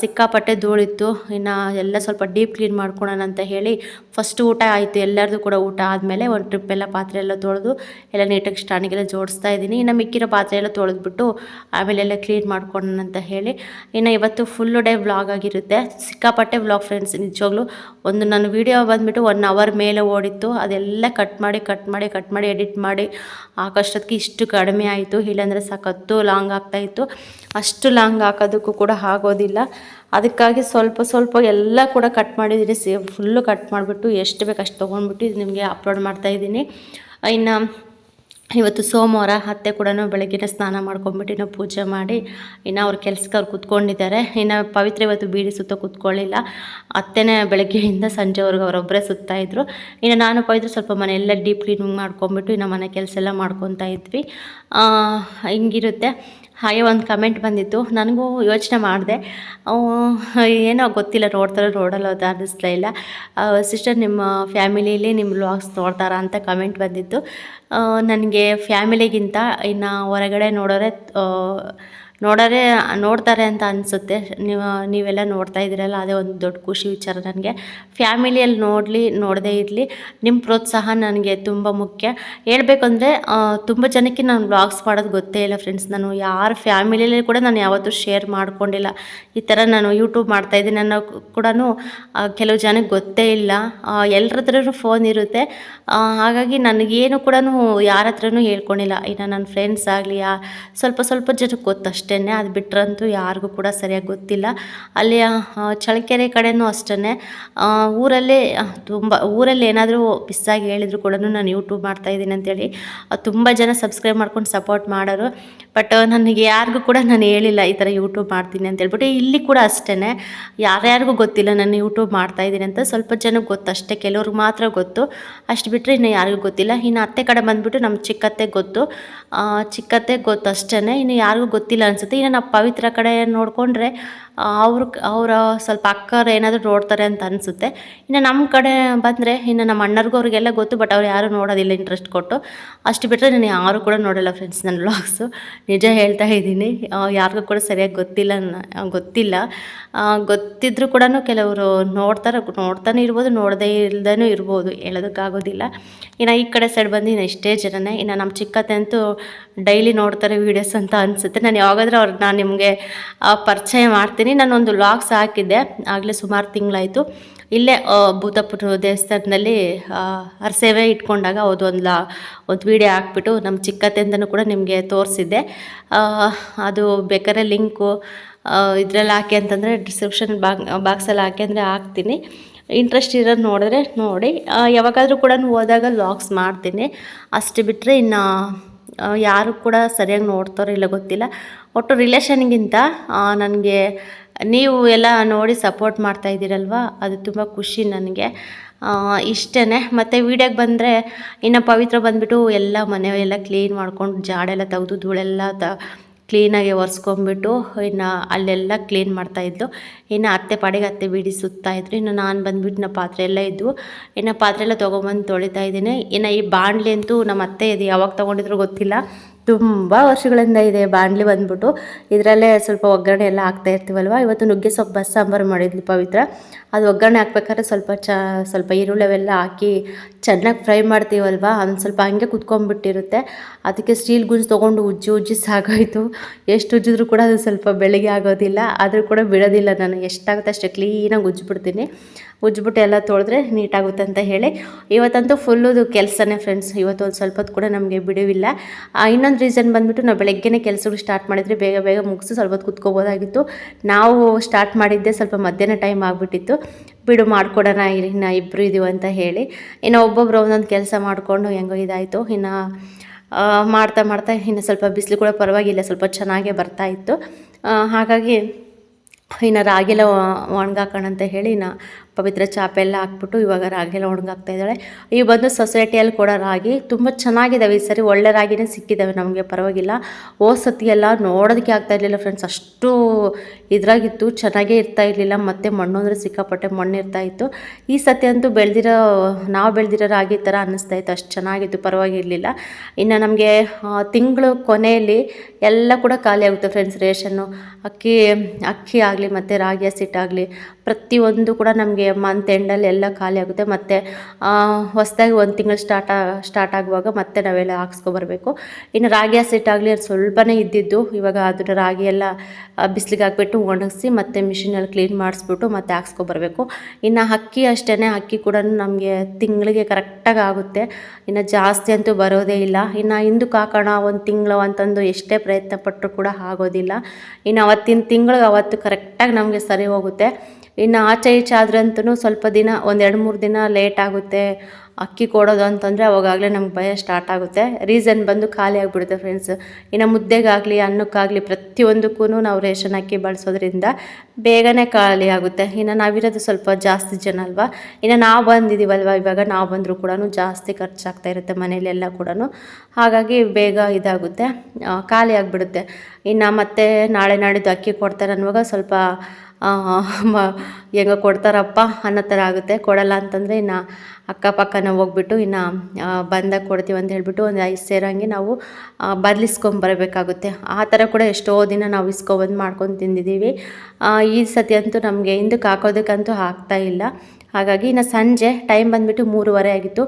ಸಿಕ್ಕಾಪಟ್ಟೆ ಧೂಳಿತ್ತು. ಇನ್ನು ಎಲ್ಲ ಸ್ವಲ್ಪ ಡೀಪ್ ಕ್ಲೀನ್ ಮಾಡ್ಕೊಳೋಣ ಅಂತ ಹೇಳಿ ಫಸ್ಟ್ ಊಟ ಆಯಿತು. ಎಲ್ಲರದು ಕೂಡ ಊಟ ಆದಮೇಲೆ ಒಂದು ಟ್ರಿಪ್ ಎಲ್ಲ ಪಾತ್ರೆ ಎಲ್ಲ ತೊಳೆದು ಎಲ್ಲ ನೀಟಾಗಿ ಸ್ಟ್ಯಾಂಡಿಗೆಲ್ಲ ಜೋಡಿಸ್ತಾ ಇದ್ದೀನಿ ಇನ್ನು ಮಿಕ್ಕಿರೋ ಪಾತ್ರೆ ಎಲ್ಲ ತೊಳೆದ್ಬಿಟ್ಟು ಆಮೇಲೆ ಎಲ್ಲ ಕ್ಲೀನ್ ಮಾಡ್ಕೊಳ್ಳೋಣ ಅಂತ ಹೇಳಿ. ಇನ್ನು ಇವತ್ತು ಫುಲ್ಲು ಡೇ ವ್ಲಾಗ್ ಆಗಿರುತ್ತೆ. ಸಿಕ್ಕಾಪಟ್ಟೆ ವ್ಲಾಗ್ ಫ್ರೆಂಡ್ಸ್ ನಿಜವಾಗ್ಲೂ ಒಂದು ನನ್ನ ವೀಡಿಯೋ ಬಂದುಬಿಟ್ಟು ಒನ್ ಅವರ್ ಮೇಲೆ ಓಡಿತ್ತು. ಅದೆಲ್ಲ ಕಟ್ ಮಾಡಿ ಕಟ್ ಮಾಡಿ ಕಟ್ ಮಾಡಿ ಎಡಿಟ್ ಮಾಡಿ. ಹಾಕೋಷ್ಟೊತ್ತಿಗೆ ಇಷ್ಟು ಕಡಿಮೆ ಆಯಿತು. ಇಲ್ಲಾಂದರೆ ಸಖತ್ತು ಲಾಂಗ್ ಆಗ್ತಾಯಿತ್ತು ಅಷ್ಟು ಲಾಂಗ್ ಹಾಕೋದಕ್ಕೂ ಕೂಡ ಆಗೋದಿಲ್ಲ. ಅದಕ್ಕಾಗಿ ಸ್ವಲ್ಪ ಸ್ವಲ್ಪ ಎಲ್ಲ ಕೂಡ ಕಟ್ ಮಾಡಿದ್ದೀನಿ. ಸೇ ಫುಲ್ಲು ಕಟ್ ಮಾಡಿಬಿಟ್ಟು ಎಷ್ಟು ಬೇಕು ಅಷ್ಟು ತೊಗೊಂಡ್ಬಿಟ್ಟು ನಿಮಗೆ ಅಪ್ಲೋಡ್ ಮಾಡ್ತಾಯಿದ್ದೀನಿ ಇನ್ನು ಇವತ್ತು ಸೋಮವಾರ ಅತ್ತೆ ಕೂಡ ಬೆಳಗ್ಗೆನೇ ಸ್ನಾನ ಮಾಡ್ಕೊಂಬಿಟ್ಟು ಇನ್ನು ಪೂಜೆ ಮಾಡಿ, ಇನ್ನು ಅವ್ರ ಕೆಲ್ಸಕ್ಕೆ ಅವ್ರು ಕೂತ್ಕೊಂಡಿದ್ದಾರೆ. ಇನ್ನು ಪವಿತ್ರ ಇವತ್ತು ಬೀಡಿ ಸುತ್ತ ಕೂತ್ಕೊಳ್ಳಿಲ್ಲ. ಅತ್ತೆನೇ ಬೆಳಗ್ಗೆಯಿಂದ ಸಂಜೆವರೆಗೂ ಅವರೊಬ್ಬರೇ ಸುತ್ತಾ ಇದ್ರು. ಇನ್ನು ನಾನು ಪವಿತ್ರ ಸ್ವಲ್ಪ ಮನೆಯೆಲ್ಲ ಡೀಪ್ ಕ್ಲೀನಿಂಗ್ ಮಾಡ್ಕೊಂಬಿಟ್ಟು ಇನ್ನು ಮನೆ ಕೆಲಸ ಎಲ್ಲ ಮಾಡ್ಕೊತಾ ಇದ್ವಿ. ಹಿಂಗಿರುತ್ತೆ. ಹಾಗೆ ಒಂದು ಕಮೆಂಟ್ ಬಂದಿತ್ತು. ನನಗೂ ಯೋಚನೆ ಮಾಡಿದೆ. ಏನೋ ಗೊತ್ತಿಲ್ಲ ನೋಡ್ತಾರೋ ರೋಡಲ್ಲಿ ಅದು ಅನ್ನಿಸ್ತಾ ಇಲ್ಲ. ಸಿಸ್ಟರ್ ನಿಮ್ಮ ಫ್ಯಾಮಿಲಿಯಲ್ಲಿ ನಿಮ್ಮ ವ್ಲಾಗ್ಸ್ ನೋಡ್ತಾರಾ ಅಂತ ಕಮೆಂಟ್ ಬಂದಿತ್ತು. ನನಗೆ ಫ್ಯಾಮಿಲಿಗಿಂತ ಇನ್ನು ಹೊರಗಡೆ ನೋಡೋರೆ ನೋಡೋರೆ, ನೋಡ್ತಾರೆ ಅಂತ ಅನಿಸುತ್ತೆ. ನೀವು, ನೀವೆಲ್ಲ ನೋಡ್ತಾ ಇದ್ದೀರಲ್ಲ, ಅದೇ ಒಂದು ದೊಡ್ಡ ಖುಷಿ ವಿಚಾರ ನನಗೆ. ಫ್ಯಾಮಿಲಿಯಲ್ಲಿ ನೋಡಲಿ, ನೋಡದೇ ಇರಲಿ. ನಿಮ್ಮ ಪ್ರೋತ್ಸಾಹ ನನಗೆ ತುಂಬ ಮುಖ್ಯ. ಹೇಳಬೇಕಂದ್ರೆ ತುಂಬ ಜನಕ್ಕೆ ನಾನು ವ್ಲಾಗ್ಸ್ ಮಾಡೋದು ಗೊತ್ತೇ ಇಲ್ಲ ಫ್ರೆಂಡ್ಸ್ ನಾನು ಯಾರ ಫ್ಯಾಮಿಲಿಯಲ್ಲಿ ಕೂಡ ನಾನು ಯಾವತ್ತೂ ಶೇರ್ ಮಾಡ್ಕೊಂಡಿಲ್ಲ. ಈ ಥರ ನಾನು ಯೂಟ್ಯೂಬ್ ಮಾಡ್ತಾಯಿದ್ದೀನಿ ಅನ್ನೋ ಕೂಡ ಕೆಲವು ಜನಕ್ಕೆ ಗೊತ್ತೇ ಇಲ್ಲ. ಎಲ್ಲರ ಹತ್ರನೂ ಫೋನ್ ಇರುತ್ತೆ. ಹಾಗಾಗಿ ನನಗೇನು ಕೂಡ ಯಾರ ಹತ್ರನೂ ಹೇಳ್ಕೊಂಡಿಲ್ಲ. ಇನ್ನು ನನ್ನ ಫ್ರೆಂಡ್ಸ್ ಆಗಲಿ ಸ್ವಲ್ಪ ಸ್ವಲ್ಪ ಜನಕ್ಕೆ ಗೊತ್ತಷ್ಟೇ. ಅಷ್ಟೇ ಅದು ಬಿಟ್ಟರಂತೂ ಯಾರಿಗೂ ಕೂಡ ಸರಿಯಾಗಿ ಗೊತ್ತಿಲ್ಲ. ಅಲ್ಲಿ ಚಳ್ಳಕೆರೆ ಕಡೆಯೂ ಅಷ್ಟೇ ಊರಲ್ಲೇ ತುಂಬ, ಊರಲ್ಲಿ ಏನಾದರೂ ಮಿಸ್ಸಾಗಿ ಹೇಳಿದ್ರು ಕೂಡ ನಾನು ಯೂಟ್ಯೂಬ್ ಮಾಡ್ತಾಯಿದ್ದೀನಿ ಅಂತೇಳಿ. ತುಂಬ ಜನ ಸಬ್ಸ್ಕ್ರೈಬ್ ಮಾಡ್ಕೊಂಡು ಸಪೋರ್ಟ್ ಮಾಡೋರು. ಬಟ್ ನನಗೆ ಯಾರಿಗೂ ಕೂಡ ನಾನು ಹೇಳಿಲ್ಲ ಈ ಥರ ಯೂಟ್ಯೂಬ್ ಮಾಡ್ತೀನಿ ಅಂತ ಹೇಳ್ಬಿಟ್ಟು. ಇಲ್ಲಿ ಕೂಡ ಅಷ್ಟೇ ಯಾರ್ಯಾರಿಗೂ ಗೊತ್ತಿಲ್ಲ ನಾನು ಯೂಟ್ಯೂಬ್ ಮಾಡ್ತಾಯಿದ್ದೀನಿ ಅಂತ. ಸ್ವಲ್ಪ ಜನಕ್ಕೆ ಗೊತ್ತು ಅಷ್ಟೇ, ಕೆಲವ್ರಿಗೆ ಮಾತ್ರ ಗೊತ್ತು. ಅಷ್ಟು ಬಿಟ್ಟರೆ ಇನ್ನು ಯಾರಿಗೂ ಗೊತ್ತಿಲ್ಲ. ಇನ್ನು ಅತ್ತೆ ಕಡೆ ಬಂದುಬಿಟ್ಟು ನಮ್ಮ ಚಿಕ್ಕತ್ತೆ ಗೊತ್ತು. ಚಿಕ್ಕತ್ತೆ ಗೊತ್ತು ಅಷ್ಟೇ ಇನ್ನು ಯಾರಿಗೂ ಗೊತ್ತಿಲ್ಲ ಅನಿಸುತ್ತೆ. ಇನ್ನು ನಾವು ಪವಿತ್ರ ಕಡೆ ನೋಡಿಕೊಂಡ್ರೆ ಅವ್ರ ಅವರ ಸ್ವಲ್ಪ ಅಕ್ಕರು ಏನಾದರೂ ನೋಡ್ತಾರೆ ಅಂತ ಅನಿಸುತ್ತೆ. ಇನ್ನು ನಮ್ಮ ಕಡೆ ಬಂದರೆ, ಇನ್ನು ನಮ್ಮ ಅಣ್ಣರಿಗೂ ಅವ್ರಿಗೆಲ್ಲ ಗೊತ್ತು, ಬಟ್ ಅವ್ರು ಯಾರೂ ನೋಡೋದಿಲ್ಲ ಇಂಟ್ರೆಸ್ಟ್ ಕೊಟ್ಟು. ಅಷ್ಟು ಬಿಟ್ಟರೆ ನಾನು ಯಾರು ಕೂಡ ನೋಡಲ್ಲ ಫ್ರೆಂಡ್ಸ್ ನನ್ನ ವ್ಲಾಗ್ಸು ನಿಜ ಹೇಳ್ತಾ ಇದ್ದೀನಿ. ಯಾರಿಗೂ ಕೂಡ ಸರಿಯಾಗಿ ಗೊತ್ತಿಲ್ಲ ಗೊತ್ತಿಲ್ಲ. ಗೊತ್ತಿದ್ದರೂ ಕೂಡ ಕೆಲವರು ನೋಡ್ತಾರೆ, ನೋಡ್ತಾನೆ ಇರ್ಬೋದು, ನೋಡದೇ ಇಲ್ಲದೇ ಇರ್ಬೋದು, ಹೇಳೋದಕ್ಕಾಗೋದಿಲ್ಲ. ಇನ್ನು ಈ ಕಡೆ ಸೈಡ್ ಬಂದು ಇನ್ನು ಇಷ್ಟೇ ಜನನೇ, ಇನ್ನು ನಮ್ಮ ಚಿಕ್ಕತ್ತೆ ಅಂತೂ ಡೈಲಿ ನೋಡ್ತಾರೆ ವೀಡಿಯೋಸ್ ಅಂತ ಅನಿಸುತ್ತೆ. ನಾನು ಯಾವಾಗಾದ್ರೂ ಅವ್ರು, ನಾನು ನಿಮಗೆ ಪರಿಚಯ ಮಾಡ್ತೀನಿ. ನಾನೊಂದು ಲಾಕ್ಸ್ ಹಾಕಿದ್ದೆ. ಆಗಲೇ ಸುಮಾರು ತಿಂಗಳಾಯಿತು. ಇಲ್ಲೇ ಭೂತಪ್ಪನ ದೇವಸ್ಥಾನದಲ್ಲಿ ಅರಸೇವೆ ಇಟ್ಕೊಂಡಾಗ ಒಂದು ಲಾ, ಒಂದು ವೀಡಿಯೋ ಹಾಕ್ಬಿಟ್ಟು ನಮ್ಮ ಚಿಕ್ಕತ್ತೆಯಿಂದನೂ ಕೂಡ ನಿಮಗೆ ತೋರಿಸಿದ್ದೆ. ಅದು ಬೇಕಾದ್ರೆ ಲಿಂಕು ಇದರಲ್ಲಿ ಹಾಕಿ ಅಂತಂದರೆ ಡಿಸ್ಕ್ರಿಪ್ಷನ್ ಬಾ ಬಾಕ್ಸಲ್ಲಿ ಹಾಕಿ ಅಂದರೆ ಹಾಕ್ತೀನಿ. ಇಂಟ್ರೆಸ್ಟ್ ಇರೋದು ನೋಡಿದ್ರೆ ನೋಡಿ. ಯಾವಾಗಾದರೂ ಕೂಡ ಹೋದಾಗ ಲಾಗ್ಸ್ ಮಾಡ್ತೀನಿ. ಅಷ್ಟು ಬಿಟ್ಟರೆ ಇನ್ನು ಯಾರು ಕೂಡ ಸರಿಯಾಗಿ ನೋಡ್ತಾರೋ ಇಲ್ಲ ಗೊತ್ತಿಲ್ಲ. ಒಟ್ಟು ರಿಲೇಷನ್ಗಿಂತ ನನಗೆ ನೀವು ಎಲ್ಲ ನೋಡಿ ಸಪೋರ್ಟ್ ಮಾಡ್ತಾ ಇದ್ದೀರಲ್ವ? ಅದು ತುಂಬ ಖುಷಿ ನನಗೆ. ಇಷ್ಟೇ ಮತ್ತು ವೀಡಿಯೋಗೆ ಬಂದರೆ ಇನ್ನು ಪವಿತ್ರ ಬಂದುಬಿಟ್ಟು ಎಲ್ಲ ಮನೆ ಎಲ್ಲ ಕ್ಲೀನ್ ಮಾಡ್ಕೊಂಡು ಜಾಡೆಲ್ಲ ತೆಗೆದು ಧೂಳೆಲ್ಲ ತ ಕ್ಲೀನಾಗಿ ಒರೆಸ್ಕೊಂಬಿಟ್ಟು ಇನ್ನು ಅಲ್ಲೆಲ್ಲ ಕ್ಲೀನ್ ಮಾಡ್ತಾಯಿದ್ಲು ಇನ್ನು ಅತ್ತೆ ಪಾಡಿಗೆ ಅತ್ತೆ ಬಿಡಿ ಸುತ್ತಾಯಿದ್ರು ಇನ್ನು ನಾನು ಬಂದ್ಬಿಟ್ಟು ನಮ್ಮ ಪಾತ್ರೆ ಎಲ್ಲ ಇದ್ವು. ಇನ್ನು ಪಾತ್ರೆ ಎಲ್ಲ ತೊಗೊಂಬಂದು ತೊಳಿತಾಯಿದ್ದೀನಿ ಇನ್ನು ಈ ಬಾಣಲೆ ಅಂತೂ ನಮ್ಮ ಅತ್ತೆ ಇದು ಯಾವಾಗ ತೊಗೊಂಡಿದ್ರು ಗೊತ್ತಿಲ್ಲ. ತುಂಬ ವರ್ಷಗಳಿಂದ ಇದೆ ಬಾಣಲಿ ಬಂದ್ಬಿಟ್ಟು. ಇದರಲ್ಲೇ ಸ್ವಲ್ಪ ಒಗ್ಗರಣೆ ಎಲ್ಲ ಹಾಕ್ತಾ ಇರ್ತೀವಲ್ವ? ಇವತ್ತು ನುಗ್ಗೆ ಸೊಪ್ಪು, ಬಸ್ ಸಾಂಬಾರು ಮಾಡಿದ್ವಿ ಪವಿತ್ರ. ಅದು ಒಗ್ಗರಣೆ ಹಾಕ್ಬೇಕಾದ್ರೆ ಸ್ವಲ್ಪ ಚ, ಸ್ವಲ್ಪ ಈರುಳ್ಳಿ ಅವೆಲ್ಲ ಹಾಕಿ ಚೆನ್ನಾಗಿ ಫ್ರೈ ಮಾಡ್ತೀವಲ್ವ? ಅದನ್ನು ಸ್ವಲ್ಪ ಹಂಗೆ ಕುತ್ಕೊಂಡ್ಬಿಟ್ಟಿರುತ್ತೆ. ಅದಕ್ಕೆ ಸ್ಟೀಲ್ ಗುಂಜು ತೊಗೊಂಡು ಉಜ್ಜಿ ಉಜ್ಜಿ ಸಾಕಾಯಿತು ಎಷ್ಟು ಉಜ್ಜಿದ್ರು ಕೂಡ ಅದು ಸ್ವಲ್ಪ ಬೆಳಗ್ಗೆ ಆಗೋದಿಲ್ಲ. ಆದರೂ ಕೂಡ ಬಿಡೋದಿಲ್ಲ ನಾನು. ಎಷ್ಟಾಗುತ್ತೆ ಅಷ್ಟೇ ಕ್ಲೀನಾಗಿ ಉಜ್ಜಿಬಿಡ್ತೀನಿ. ಉಜ್ಜಿಬಿಟ್ಟು ಎಲ್ಲ ತೊಳೆದ್ರೆ ನೀಟಾಗುತ್ತೆ ಅಂತ ಹೇಳಿ. ಇವತ್ತಂತೂ ಫುಲ್ಲುದು ಕೆಲಸನೇ ಫ್ರೆಂಡ್ಸ್ ಇವತ್ತು ಒಂದು ಸ್ವಲ್ಪ ಕೂಡ ನಮಗೆ ಬಿಡುವಿಲ್ಲ. ಇನ್ನೊಂದು ರೀಸನ್ ಬಂದುಬಿಟ್ಟು ನಾವು ಬೆಳಗ್ಗೆನೇ ಕೆಲಸಗಳು ಸ್ಟಾರ್ಟ್ ಮಾಡಿದರೆ ಬೇಗ ಬೇಗ ಮುಗಿಸಿ ಸ್ವಲ್ಪ ಹೊತ್ತು ಕುತ್ಕೋಬೋದಾಗಿತ್ತು. ನಾವು ಸ್ಟಾರ್ಟ್ ಮಾಡಿದ್ದೆ ಸ್ವಲ್ಪ ಮಧ್ಯಾಹ್ನ ಟೈಮ್ ಆಗಿಬಿಟ್ಟಿತ್ತು. ಬಿಡು ಮಾಡ್ಕೊಡೋಣ, ಇನ್ನು ಇಬ್ಬರು ಇದೀವಿ ಅಂತ ಹೇಳಿ. ಇನ್ನು ಒಬ್ಬೊಬ್ರು ಒಂದೊಂದು ಕೆಲಸ ಮಾಡಿಕೊಂಡು ಹೆಂಗೋ ಇದಾಯಿತು. ಇನ್ನು ಮಾಡ್ತಾ ಮಾಡ್ತಾ ಇನ್ನು ಸ್ವಲ್ಪ ಬಿಸಿಲು ಕೂಡ ಪರವಾಗಿಲ್ಲ, ಸ್ವಲ್ಪ ಚೆನ್ನಾಗೇ ಬರ್ತಾಯಿತ್ತು ಹಾಗಾಗಿ ಇನ್ನು ರಾಗಿಲ್ಲ ಒಣಗಾಕೋಣ ಅಂತ ಹೇಳಿ ನಾ ಪವಿತ್ರ ಚಾಪೆ ಎಲ್ಲ ಹಾಕ್ಬಿಟ್ಟು ಇವಾಗ ರಾಗಿ ಎಲ್ಲ ಒಣಗಾಕ್ತಾ ಇದ್ದಾಳೆ. ಈ ಬಂದು ಸೊಸೈಟಿಯಲ್ಲಿ ಕೂಡ ರಾಗಿ ತುಂಬ ಚೆನ್ನಾಗಿದ್ದಾವೆ ಈ ಸರಿ ಒಳ್ಳೆ ರಾಗಿನೇ ಸಿಕ್ಕಿದ್ದಾವೆ ನಮಗೆ, ಪರವಾಗಿಲ್ಲ. ಓ ಸತಿ ಎಲ್ಲ ನೋಡೋದಕ್ಕೆ ಆಗ್ತಾ ಇರಲಿಲ್ಲ ಫ್ರೆಂಡ್ಸ್ ಅಷ್ಟು ಇದ್ರಾಗಿತ್ತು, ಚೆನ್ನಾಗೇ ಇರ್ತಾ ಇರಲಿಲ್ಲ. ಮತ್ತು ಮಣ್ಣು ಅಂದರೆ ಸಿಕ್ಕಾಪಟ್ಟೆ ಮಣ್ಣು ಇರ್ತಾ ಇತ್ತು. ಈ ಸತಿ ಅಂತೂ ಬೆಳೆದಿರೋ, ನಾವು ಬೆಳೆದಿರೋ ರಾಗಿ ಥರ ಅನ್ನಿಸ್ತಾ ಇತ್ತು. ಅಷ್ಟು ಚೆನ್ನಾಗಿತ್ತು, ಪರವಾಗಿರಲಿಲ್ಲ. ಇನ್ನು ನಮಗೆ ತಿಂಗಳು ಕೊನೆಯಲ್ಲಿ ಎಲ್ಲ ಕೂಡ ಖಾಲಿ ಆಗುತ್ತೆ ಫ್ರೆಂಡ್ಸ್ ರೇಷನ್ನು, ಅಕ್ಕಿ ಅಕ್ಕಿ ಆಗಲಿ, ಮತ್ತು ರಾಗಿ ಹಸಿಟ್ಟಾಗಲಿ ಪ್ರತಿಯೊಂದು ಕೂಡ ನಮಗೆ ಮಂತ್ ಎಂಡಲ್ಲಿ ಎಲ್ಲ ಖಾಲಿ ಆಗುತ್ತೆ. ಮತ್ತು ಹೊಸದಾಗಿ ಒಂದು ತಿಂಗಳು ಸ್ಟಾರ್ಟ್ ಸ್ಟಾರ್ಟ್ ಆಗುವಾಗ ಮತ್ತೆ ನಾವೆಲ್ಲ ಹಾಕ್ಸ್ಕೊಬರ್ಬೇಕು. ಇನ್ನು ರಾಗಿ ಹಸಿಟ್ಟಾಗಲಿ ಅದು ಸ್ವಲ್ಪನೇ ಇದ್ದಿದ್ದು, ಇವಾಗ ಅದನ್ನು ರಾಗಿ ಎಲ್ಲ ಬಿಸಿಲಿಗೆ ಹಾಕ್ಬಿಟ್ಟು ಒಣಗಿಸಿ ಮತ್ತು ಮಿಷಿನಲ್ಲಿ ಕ್ಲೀನ್ ಮಾಡಿಸ್ಬಿಟ್ಟು ಮತ್ತೆ ಹಾಕ್ಸ್ಕೊಬರ್ಬೇಕು. ಇನ್ನು ಅಕ್ಕಿ ಅಷ್ಟೇ ಅಕ್ಕಿ ಕೂಡ ನಮಗೆ ತಿಂಗಳಿಗೆ ಕರೆಕ್ಟಾಗಿ ಆಗುತ್ತೆ. ಇನ್ನು ಜಾಸ್ತಿ ಅಂತೂ ಬರೋದೇ ಇಲ್ಲ. ಇನ್ನು ಹಿಂದಕ್ಕೆ ಹಾಕೋಣ ಒಂದು ತಿಂಗಳು ಅಂತಂದು ಎಷ್ಟೇ ಪ್ರಯತ್ನ ಪಟ್ಟರು ಕೂಡ ಆಗೋದಿಲ್ಲ. ಇನ್ನು ಅವತ್ತಿನ ತಿಂಗಳಿಗೆ ಅವತ್ತು ಕರೆಕ್ಟಾಗಿ ನಮಗೆ ಸರಿ ಹೋಗುತ್ತೆ. ಇನ್ನು ಆಚೆ ಈಚೆ ಆದ್ರಂತೂ ಸ್ವಲ್ಪ ದಿನ, ಒಂದು ಎರಡು ಮೂರು ದಿನ ಲೇಟ್ ಆಗುತ್ತೆ. ಅಕ್ಕಿ ಕೊಡೋದು ಅಂತಂದರೆ ಅವಾಗಲೇ ನಮ್ಗೆ ಭಯ ಸ್ಟಾರ್ಟ್ ಆಗುತ್ತೆ. ರೀಸನ್ ಬಂದು ಖಾಲಿ ಆಗಿಬಿಡುತ್ತೆ ಫ್ರೆಂಡ್ಸ್ ಇನ್ನು ಮುದ್ದೆಗಾಗಲಿ, ಅನ್ನಕ್ಕಾಗಲಿ ಪ್ರತಿಯೊಂದಕ್ಕೂ ನಾವು ರೇಷನ್ ಅಕ್ಕಿ ಬಳಸೋದ್ರಿಂದ ಬೇಗನೆ ಖಾಲಿ ಆಗುತ್ತೆ. ಇನ್ನು ನಾವಿರೋದು ಸ್ವಲ್ಪ ಜಾಸ್ತಿ ಜನ ಅಲ್ವಾ? ಇನ್ನು ನಾವು ಬಂದಿದ್ದೀವಲ್ವ ಇವಾಗ? ನಾವು ಬಂದರೂ ಕೂಡ ಜಾಸ್ತಿ ಖರ್ಚಾಗ್ತಾ ಇರುತ್ತೆ ಮನೇಲೆಲ್ಲ ಕೂಡ ಹಾಗಾಗಿ ಬೇಗ ಇದಾಗುತ್ತೆ. ಖಾಲಿ ಆಗಿಬಿಡುತ್ತೆ. ಇನ್ನು ಮತ್ತೆ ನಾಳೆ ನಾಡಿದ್ದು ಅಕ್ಕಿ ಕೊಡ್ತಾರೆ ಅನ್ನುವಾಗ ಸ್ವಲ್ಪ ಹೆಂಗೋ ಕೊಡ್ತಾರಪ್ಪ ಅನ್ನೋ ಥರ ಆಗುತ್ತೆ. ಕೊಡಲ್ಲ ಅಂತಂದರೆ ಇನ್ನು ಅಕ್ಕಪಕ್ಕನ ಹೋಗ್ಬಿಟ್ಟು ಇನ್ನು ಬಂದಾಗ ಕೊಡ್ತೀವಿ ಅಂತ ಹೇಳ್ಬಿಟ್ಟು ಒಂದು ಐದು ಸೇರಂಗೆ ನಾವು ಬದಲಿಸ್ಕೊಂಬರಬೇಕಾಗುತ್ತೆ ಆ ಥರ ಕೂಡ ಎಷ್ಟೋ ದಿನ ನಾವು ಇಸ್ಕೊಬಂದು ಮಾಡ್ಕೊಂಡು ತಿಂದಿದ್ದೀವಿ. ಈ ಸತಿ ಅಂತೂ ನಮಗೆ ಹಿಂದಕ್ಕೆ ಹಾಕೋದಕ್ಕಂತೂ ಆಗ್ತಾ ಇಲ್ಲ. ಹಾಗಾಗಿ ಇನ್ನು ಸಂಜೆ ಟೈಮ್ ಬಂದುಬಿಟ್ಟು ಮೂರುವರೆ ಆಗಿತ್ತು.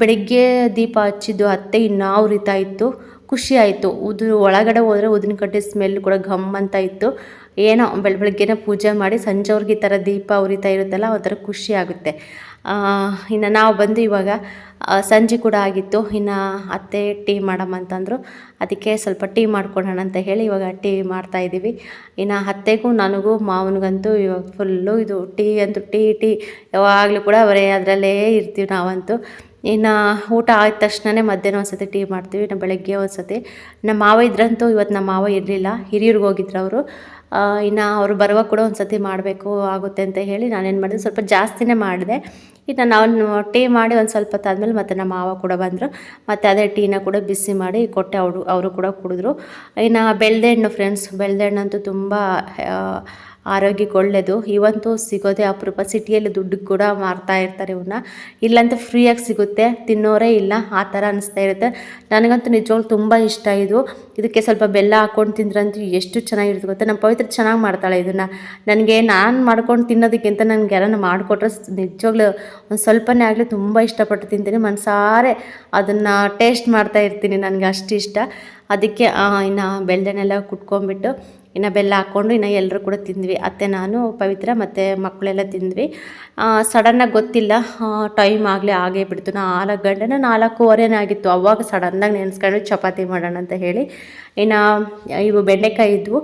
ಬೆಳಿಗ್ಗೆ ದೀಪ ಹಚ್ಚಿದ್ದು ಅತ್ತೆ ಇನ್ನಾವ್ರಿತಾ ಇತ್ತು. ಖುಷಿ ಆಯಿತು. ಉದು ಒಳಗಡೆ ಹೋದರೆ ಉದಿನ ಕಟ್ಟಿ ಸ್ಮೆಲ್ ಕೂಡ ಘಮ್ ಅಂತ ಇತ್ತು. ಏನೋ ಬೆಳ, ಬೆಳಗ್ಗೆನೇ ಪೂಜೆ ಮಾಡಿ ಸಂಜೆವ್ರಿಗೆ ಈ ಥರ ದೀಪ ಉರಿತಾ ಇರುತ್ತಲ್ಲ ಒಂಥರ ಖುಷಿ ಆಗುತ್ತೆ. ಇನ್ನು ನಾವು ಬಂದು ಇವಾಗ ಸಂಜೆ ಕೂಡ ಆಗಿತ್ತು. ಇನ್ನು ಅತ್ತೆ ಟೀ ಮಾಡಮ್ಮ ಅಂತಂದರು. ಅದಕ್ಕೆ ಸ್ವಲ್ಪ ಟೀ ಮಾಡ್ಕೊಳ್ಳೋಣ ಅಂತ ಹೇಳಿ ಇವಾಗ ಟೀ ಮಾಡ್ತಾ ಇದ್ದೀವಿ. ಇನ್ನು ಅತ್ತೆಗೂ ನನಗೂ ಮಾವನಿಗಂತೂ ಇವಾಗ ಫುಲ್ಲು ಇದು ಟೀ ಅಂತೂ ಟೀ ಟೀ ಯಾವಾಗಲೂ ಕೂಡ ಬರೀ ಅದರಲ್ಲೇ ಇರ್ತೀವಿ ನಾವಂತೂ. ಇನ್ನು ಊಟ ಆದ ತಕ್ಷಣವೇ ಮಧ್ಯಾಹ್ನ ಒಂದು ಸತಿ ಟೀ ಮಾಡ್ತೀವಿ. ಇನ್ನು ಬೆಳಗ್ಗೆ ಒಂದು ಸತಿ ನಮ್ಮ ಮಾವ ಇದ್ರಂತೂ ಇವತ್ತು ನಮ್ಮ ಮಾವ ಇರಲಿಲ್ಲ. ಹಿರಿಯರಿಗೆ ಹೋಗಿದ್ರು ಅವರು. ಇನ್ನು ಅವರು ಬರುವಾಗ ಕೂಡ ಒಂದು ಸತಿ ಮಾಡಬೇಕು ಆಗುತ್ತೆ ಅಂತ ಹೇಳಿ ನಾನೇನು ಮಾಡಿದೆ. ಸ್ವಲ್ಪ ಜಾಸ್ತಿನೇ ಮಾಡಿದೆ. ಇನ್ನು ನಾನು ಟೀ ಮಾಡಿ ಒಂದು ಸ್ವಲ್ಪ ತಾದ್ಮೇಲೆ ಮತ್ತೆ ನಮ್ಮ ಮಾವ ಕೂಡ ಬಂದರು. ಮತ್ತು ಅದೇ ಟೀನ ಕೂಡ ಬಿಸಿ ಮಾಡಿ ಕೊಟ್ಟೆ ಅವರು ಅವರು ಕೂಡ ಕುಡಿದ್ರು. ಇನ್ನು ಬೆಳ್ದೆ ಹಣ್ಣು ಫ್ರೆಂಡ್ಸ್ ಬೆಳ್ದೆ ಹಣ್ಣಂತೂ ತುಂಬ ಆರೋಗ್ಯಕ್ಕೆ ಒಳ್ಳೆಯದು ಇವಂತೂ ಸಿಗೋದೇ ಅಪರೂಪ ಸಿಟಿಯಲ್ಲಿ ದುಡ್ಡು ಕೂಡ ಮಾರ್ತಾ ಇರ್ತಾರೆ ಇವನ್ನ ಇಲ್ಲಂತೂ ಫ್ರೀಯಾಗಿ ಸಿಗುತ್ತೆ. ತಿನ್ನೋರೇ ಇಲ್ಲ. ಆ ಥರ ಅನಿಸ್ತಾ ಇರುತ್ತೆ. ನನಗಂತೂ ನಿಜವಾಗ್ಲೂ ತುಂಬ ಇಷ್ಟ ಇದು. ಇದಕ್ಕೆ ಸ್ವಲ್ಪ ಬೆಲ್ಲ ಹಾಕ್ಕೊಂಡು ತಿಂದ್ರಂತೂ ಎಷ್ಟು ಚೆನ್ನಾಗಿರುತ್ತೆ ಗೊತ್ತಾ? ನಮ್ಮ ಪವಿತ್ರ ಚೆನ್ನಾಗಿ ಮಾಡ್ತಾಳೆ ಇದನ್ನು. ನನಗೆ ನಾನು ಮಾಡ್ಕೊಂಡು ತಿನ್ನೋದಕ್ಕಿಂತ ನನಗೆ ಯಾರನ್ನ ಮಾಡಿಕೊಟ್ರೆ ನಿಜವಾಗ್ಲೂ ಒಂದು ಸ್ವಲ್ಪನೇ ಆಗಲಿ ತುಂಬ ಇಷ್ಟಪಟ್ಟು ತಿಂತೀನಿ. ಮನಸಾರೆ ಅದನ್ನು ಟೇಸ್ಟ್ ಮಾಡ್ತಾ ಇರ್ತೀನಿ. ನನಗೆ ಅಷ್ಟು ಇಷ್ಟ. ಅದಕ್ಕೆ ಇನ್ನು ಬೆಳ್ಳೆನೆಲ್ಲ ಕುಟ್ಕೊಂಡ್ಬಿಟ್ಟು ಇನ್ನು ಬೆಲ್ಲ ಹಾಕ್ಕೊಂಡು ಇನ್ನು ಎಲ್ಲರೂ ಕೂಡ ತಿಂದ್ವಿ. ಅತ್ತೆ, ನಾನು, ಪವಿತ್ರ ಮತ್ತು ಮಕ್ಕಳೆಲ್ಲ ತಿಂದ್ವಿ. ಸಡನ್ನಾಗಿ ಗೊತ್ತಿಲ್ಲ. ಟೈಮ್ ಆಗಲೇ ಆಗೇ ಬಿಡ್ತು. ನಾಲ್ಕು ಗಂಟೆನ ನಾಲ್ಕೂವರೆನಾಗಿತ್ತು ಅವಾಗ ಸಡನ್ನಾಗಿ ನೆನೆಸ್ಕೊಂಡು ಚಪಾತಿ ಮಾಡೋಣ ಅಂತ ಹೇಳಿ. ಇನ್ನು, ಇವು ಬೆಂಡೆಕಾಯಿ ಇದ್ವು.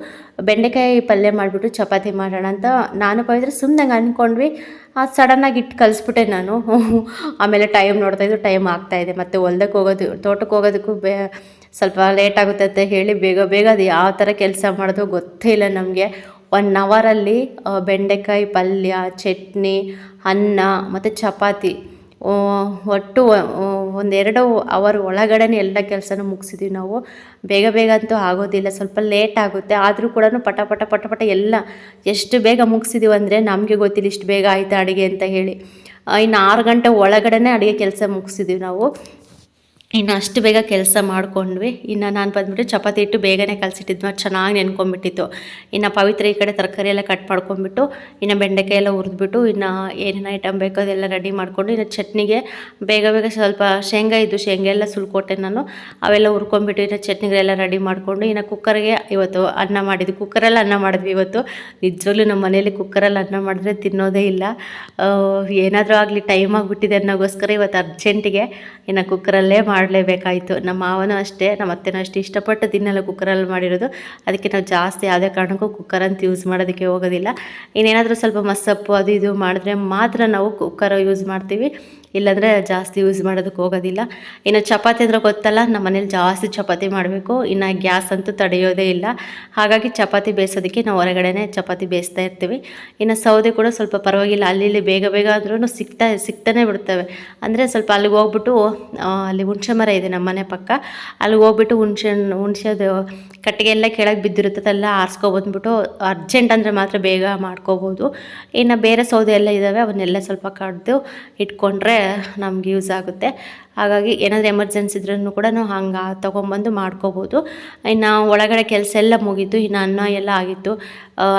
ಬೆಂಡೆಕಾಯಿ ಪಲ್ಯ ಮಾಡಿಬಿಟ್ಟು ಚಪಾತಿ ಮಾಡೋಣ ಅಂತ ನಾನು, ಪವಿತ್ರ ಸುಮ್ಮನೆ ಅಂದ್ಕೊಂಡ್ವಿ ಸಡನ್ನಾಗಿ ಇಟ್ಟು ಕಲಿಸ್ಬಿಟ್ಟೆ ನಾನು. *laughs* ಆಮೇಲೆ ಟೈಮ್ ನೋಡ್ತಾಯಿದ್ರು ಇದ್ದು ಟೈಮ್ ಆಗ್ತಾಯಿದೆ ಮತ್ತು ಹೊಲ್ದಕ್ಕೆ ಹೋಗೋದು ತೋಟಕ್ಕೆ ಹೋಗೋದಕ್ಕೂ ಬೇ ಸ್ವಲ್ಪ ಲೇಟ್ ಆಗುತ್ತೆ ಅಂತ ಹೇಳಿ ಬೇಗ ಬೇಗ ಅದು ಯಾವ ಥರ ಕೆಲಸ ಮಾಡೋದು ಗೊತ್ತೇ ಇಲ್ಲ ನಮಗೆ. ಒನ್ ಅವರಲ್ಲಿ ಬೆಂಡೆಕಾಯಿ ಪಲ್ಯ, ಚಟ್ನಿ, ಅನ್ನ, ಮತ್ತು ಚಪಾತಿ. ಒಟ್ಟು ಒಂದೆರಡು ಅವರ್ ಒಳಗಡೆ ಎಲ್ಲ ಕೆಲಸನೂ ಮುಗಿಸಿದ್ದೀವಿ ನಾವು. ಬೇಗ ಬೇಗ ಅಂತೂ ಆಗೋದಿಲ್ಲ, ಸ್ವಲ್ಪ ಲೇಟ್ ಆಗುತ್ತೆ. ಆದರೂ ಕೂಡ ಪಟ ಪಟ ಪಟ ಪಟ ಎಲ್ಲ ಎಷ್ಟು ಬೇಗ ಮುಗಿಸಿದ್ದೀವಿ ಅಂದರೆ ನಮಗೆ ಗೊತ್ತಿಲ್ಲ ಇಷ್ಟು ಬೇಗ ಆಯಿತಾ ಅಡುಗೆ ಅಂತ ಹೇಳಿ. ಇನ್ನು ಆರು ಗಂಟೆ ಒಳಗಡೆ ಅಡುಗೆ ಕೆಲಸ ಮುಗಿಸಿದ್ದೀವಿ ನಾವು. ಇನ್ನು ಅಷ್ಟು ಬೇಗ ಕೆಲಸ ಮಾಡ್ಕೊಂಡ್ವಿ. ಇನ್ನು ನಾನು ಬಂದ್ಬಿಟ್ಟು ಚಪಾತಿ ಇಟ್ಟು ಬೇಗನೆ ಕಲಸಿಟ್ಟಿದ್ವಿ. ಅದು ಚೆನ್ನಾಗಿ ನೆನ್ಕೊಂಬಿಟ್ಟಿತ್ತು. ಇನ್ನು ಪವಿತ್ರ ಈ ಕಡೆ ತರಕಾರಿ ಎಲ್ಲ ಕಟ್ ಮಾಡ್ಕೊಂಡ್ಬಿಟ್ಟು, ಇನ್ನು ಬೆಂಡೆಕಾಯಿ ಎಲ್ಲ ಹುರಿದ್ಬಿಟ್ಟು, ಇನ್ನು ಏನೇನು ಐಟಮ್ ಬೇಕೋ ಅದೆಲ್ಲ ರೆಡಿ ಮಾಡಿಕೊಂಡು, ಇನ್ನು ಚಟ್ನಿಗೆ ಬೇಗ ಬೇಗ ಸ್ವಲ್ಪ ಶೇಂಗಾ ಇದ್ದು ಶೇಂಗಾ ಎಲ್ಲ ಸುಲ್ಕೊಟ್ಟೆ ನಾನು. ಅವೆಲ್ಲ ಹುರ್ಕೊಂಬಿಟ್ಟು ಇನ್ನು ಚಟ್ನಿಗಳೆಲ್ಲ ರೆಡಿ ಮಾಡಿಕೊಂಡು, ಇನ್ನು ಕುಕ್ಕರ್ಗೆ ಇವತ್ತು ಅನ್ನ ಮಾಡಿದ್ವಿ. ಕುಕ್ಕರಲ್ಲಿ ಅನ್ನ ಮಾಡಿದ್ವಿ ಇವತ್ತು. ನಿಜವಾಗ್ಲೂ ನಮ್ಮ ಮನೇಲಿ ಕುಕ್ಕರಲ್ಲಿ ಅನ್ನ ಮಾಡಿದ್ರೆ ತಿನ್ನೋದೇ ಇಲ್ಲ. ಏನಾದರೂ ಆಗಲಿ ಟೈಮ್ ಆಗಿಬಿಟ್ಟಿದೆ ಅನ್ನೋಗೋಸ್ಕರ ಇವತ್ತು ಅರ್ಜೆಂಟಿಗೆ ಇನ್ನು ಕುಕ್ಕರಲ್ಲೇ ಮಾಡಲೇಬೇಕಾಯಿತು. ನಮ್ಮ ಮಾವನೂ ಅಷ್ಟೇ, ನಮ್ಮ ಅತ್ತೆನೂ ಅಷ್ಟೇ. ಇಷ್ಟಪಟ್ಟು ತಿನ್ನಲ್ಲ ಕುಕ್ಕರಲ್ಲಿ ಮಾಡಿರೋದು. ಅದಕ್ಕೆ ನಾವು ಜಾಸ್ತಿ ಯಾವುದೇ ಕಾರಣಕ್ಕೂ ಕುಕ್ಕರ್ ಅಂತ ಯೂಸ್ ಮಾಡೋದಕ್ಕೆ ಹೋಗೋದಿಲ್ಲ. ಇನ್ನೇನಾದರೂ ಸ್ವಲ್ಪ ಮಸ್ಸಪ್ಪು ಅದು ಇದು ಮಾಡಿದ್ರೆ ಮಾತ್ರ ನಾವು ಕುಕ್ಕರ್ ಯೂಸ್ ಮಾಡ್ತೀವಿ. ಇಲ್ಲಾಂದರೆ ಜಾಸ್ತಿ ಯೂಸ್ ಮಾಡೋದಕ್ಕೆ ಹೋಗೋದಿಲ್ಲ. ಇನ್ನು ಚಪಾತಿ ಅಂದರೆ ಗೊತ್ತಲ್ಲ, ನಮ್ಮ ಮನೇಲಿ ಜಾಸ್ತಿ ಚಪಾತಿ ಮಾಡಬೇಕು. ಇನ್ನು ಗ್ಯಾಸ್ ಅಂತೂ ತಡೆಯೋದೇ ಇಲ್ಲ. ಹಾಗಾಗಿ ಚಪಾತಿ ಬೇಯಿಸೋದಕ್ಕೆ ನಾವು ಹೊರಗಡೆನೇ ಚಪಾತಿ ಬೇಯಿಸ್ತಾ ಇರ್ತೀವಿ. ಇನ್ನು ಸೌದೆ ಕೂಡ ಸ್ವಲ್ಪ ಪರವಾಗಿಲ್ಲ. ಅಲ್ಲಿ ಇಲ್ಲಿ ಬೇಗ ಬೇಗ ಆದ್ರೂ ಸಿಗ್ತಾ ಸಿಗ್ತಾನೆ ಬಿಡ್ತವೆ. ಅಂದರೆ ಸ್ವಲ್ಪ ಅಲ್ಲಿಗೆ ಹೋಗ್ಬಿಟ್ಟು ಅಲ್ಲಿ ಹುಣಸೆ ಮರ ಇದೆ ನಮ್ಮ ಮನೆ ಪಕ್ಕ. ಅಲ್ಲಿಗೆ ಹೋಗ್ಬಿಟ್ಟು ಹುಣಸೆ, ಹುಣಸೆದು ಕಟ್ಟಿಗೆ ಎಲ್ಲ ಕೆಳಗೆ ಬಿದ್ದಿರುತ್ತದೆಲ್ಲ ಆರಿಸ್ಕೊಬಂದ್ಬಿಟ್ಟು ಅರ್ಜೆಂಟ್ ಅಂದರೆ ಮಾತ್ರ ಬೇಗ ಮಾಡ್ಕೋಬೋದು. ಇನ್ನು ಬೇರೆ ಸೌದೆ ಎಲ್ಲ ಇದ್ದಾವೆ ಅವನ್ನೆಲ್ಲ ಸ್ವಲ್ಪ ಕಡ್ದು ಇಟ್ಕೊಂಡ್ರೆ ನಮ್ಗೆ ಯೂಸ್ ಆಗುತ್ತೆ. ಹಾಗಾಗಿ ಏನಾದರೂ ಎಮರ್ಜೆನ್ಸಿ ಇದ್ರೂ ಕೂಡ ನಾವು ಹಂಗೆ ತೊಗೊಂಬಂದು ಮಾಡ್ಕೋಬೋದು. ಇನ್ನು ಒಳಗಡೆ ಕೆಲಸ ಎಲ್ಲ ಮುಗೀತು, ಇನ್ನು ಅನ್ನ ಎಲ್ಲ ಆಗಿತ್ತು.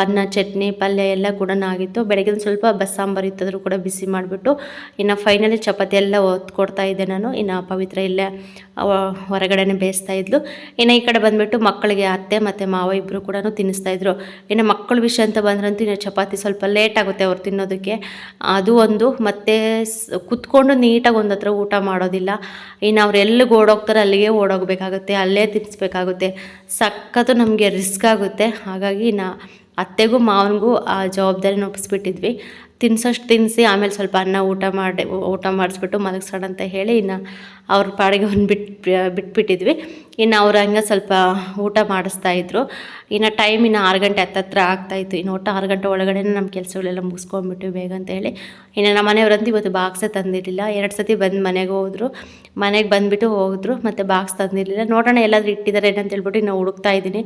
ಅನ್ನ, ಚಟ್ನಿ, ಪಲ್ಯ ಎಲ್ಲ ಕೂಡ ಆಗಿತ್ತು. ಬೆಳಗ್ಗೆ ಒಂದು ಸ್ವಲ್ಪ ಬಸ್ಸಾಂಬಾರು ಇತ್ತಂದ್ರೂ ಕೂಡ ಬಿಸಿ ಮಾಡಿಬಿಟ್ಟು, ಇನ್ನು ಫೈನಲಿ ಚಪಾತಿ ಎಲ್ಲ ಒತ್ಕೊಡ್ತಾ ಇದ್ದೆ ನಾನು. ಇನ್ನು ಪವಿತ್ರ ಇಲ್ಲೇ ಹೊರಗಡೆನೇ ಬೇಯಿಸ್ತಾ ಇದ್ಲು. ಇನ್ನು ಈ ಕಡೆ ಬಂದುಬಿಟ್ಟು ಮಕ್ಕಳಿಗೆ ಅತ್ತೆ ಮತ್ತು ಮಾವ ಇಬ್ಬರು ಕೂಡ ತಿನ್ನಿಸ್ತಾ ಇದ್ರು. ಇನ್ನು ಮಕ್ಕಳ ವಿಷಯ ಅಂತ ಬಂದ್ರಂತೂ ಇನ್ನು ಚಪಾತಿ ಸ್ವಲ್ಪ ಲೇಟ್ ಆಗುತ್ತೆ ಅವ್ರು ತಿನ್ನೋದಕ್ಕೆ. ಅದು ಒಂದು, ಮತ್ತು ಕುತ್ಕೊಂಡು ನೀಟಾಗಿ ಒಂದು ಹತ್ರ ಊಟ ಮಾಡೋದಿಲ್ಲ. ಇನ್ನು ಅವ್ರು ಎಲ್ಲಿಗೆ ಓಡೋಗ್ತಾರೆ ಅಲ್ಲಿಗೆ ಓಡೋಗಬೇಕಾಗುತ್ತೆ, ಅಲ್ಲೇ ತಿನ್ನಿಸ್ಬೇಕಾಗುತ್ತೆ. ಸಖತ್ತು ನಮಗೆ ರಿಸ್ಕ್ ಆಗುತ್ತೆ. ಹಾಗಾಗಿ ನಾ ಅತ್ತೆಗೂ ಮಾವನಿಗೂ ಆ ಜವಾಬ್ದಾರಿನ ಒಪ್ಪಿಸ್ಬಿಟ್ಟಿದ್ವಿ ತಿನ್ಸೋಷ್ಟು ತಿನ್ನಿಸಿ ಆಮೇಲೆ ಸ್ವಲ್ಪ ಅನ್ನ ಊಟ ಮಾಡಿ, ಊಟ ಮಾಡಿಸ್ಬಿಟ್ಟು ಮಲಗಿಸೋಣ ಅಂತ ಹೇಳಿ ಇನ್ನು ಅವ್ರ ಪಾಡಿಗೆ ಒಂದು ಬಿಟ್ಟು ಬಿಟ್ಬಿಟ್ಟಿದ್ವಿ. ಇನ್ನು ಅವ್ರು ಹಂಗೆ ಸ್ವಲ್ಪ ಊಟ ಮಾಡಿಸ್ತಾ ಇದ್ರು. ಇನ್ನು ಟೈಮ್ ಇನ್ನು ಆರು ಗಂಟೆ ಹತ್ತತ್ರ ಆಗ್ತಾಯಿತ್ತು ಇನ್ನು ಒಟ್ಟು ಆರು ಗಂಟೆ ಒಳಗಡೆ ನಮ್ಮ ಕೆಲಸಗಳೆಲ್ಲ ಮುಗಿಸ್ಕೊಂಡ್ಬಿಟ್ಟು ಬೇಗ ಅಂತ ಹೇಳಿ. ಇನ್ನು ನಮ್ಮ ಮನೆಯವರಂತೂ ಇವತ್ತು ಬಾಕ್ಸೇ ತಂದಿರಲಿಲ್ಲ. ಎರಡು ಸತಿ ಬಂದು ಮನೆಗೆ ಹೋದ್ರು. ಮನೆಗೆ ಬಂದುಬಿಟ್ಟು ಹೋದ್ರು, ಮತ್ತು ಬಾಕ್ಸ್ ತಂದಿರಲಿಲ್ಲ. ನೋಡೋಣ ಎಲ್ಲಾದರೂ ಇಟ್ಟಿದ್ದಾರೆ ಏನಂತೇಳ್ಬಿಟ್ಟು ಇನ್ನು ಹುಡುಕ್ತಾ ಇದ್ದೀನಿ.